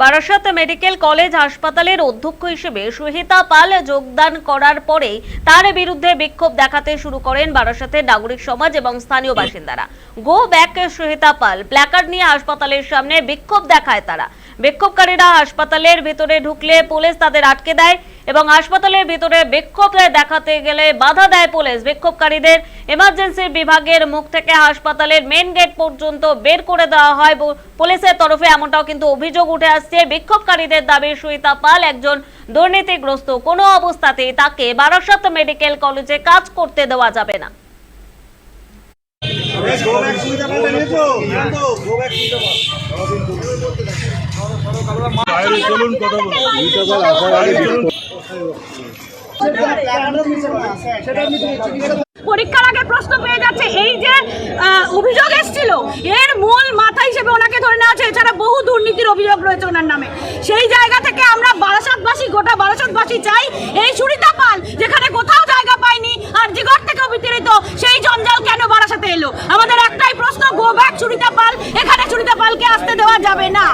Barasat medical college হাসপাতালের অধ্যক্ষ হিসেবে সুহিতা পাল যোগদান করার পরে তার বিরুদ্ধে বিক্ষোভ দেখাতে শুরু করেন বারাসাতের নাগরিক সমাজ এবং স্থানীয় বাসিন্দারা। গো ব্যাক সুহিতা পাল। প্ল্যাকার্ড নিয়ে হাসপাতালের সামনে বিক্ষোভ দেখায় তারা। বিক্ষোভকারীরা হাসপাতালের ভেতরে ঢুকলে পুলিশ তাদের আটকে দেয়। এবং হাসপাতালের ভিতরে বিক্ষোভ দেখাতে গেলে বাধা দেয় পুলিশ বিক্ষোভকারীদের এমার্জেন্সি বিভাগের মুখ থেকে হাসপাতালের মেন গেট পর্যন্ত বের করে দেওয়া হয় পুলিশের তরফে এমনটাও কিন্তু অভিযোগ উঠে আসছে বিক্ষোভকারীদের দাবি সুইতা পাল একজন দুর্নীতিগ্রস্ত কোনো অবস্থাতেই তাকে বারাসাত মেডিকেল কলেজে কাজ করতে দেওয়া যাবে না বাইরে চলুন কথা বলুন। পরীক্ষার আগে প্রশ্ন পেয়ে যাচ্ছে, এই যে অভিযোগ এসেছিল, এর মূল মাথা হিসেবে ওনাকে ধরে নেওয়া হচ্ছে এছাড়া বহু দুর্নীতির অভিযোগ রয়েছে ওনার নামে। সেই জায়গা থেকে আমরা বারাসাতবাসী, গোটা বারাসাতবাসী চাই, এই সুরিতা পাল, যেখানে কোথাও জায়গা পায়নি, আর জিগর থেকে বিতাড়িত, সেই জঞ্জাল কেন বারাসাতে এলো? আমাদের একটাই প্রশ্ন গো ব্যাক সুরিতা পাল। এখানে সুরিতা পালকে আসতে দেওয়া যাবে না।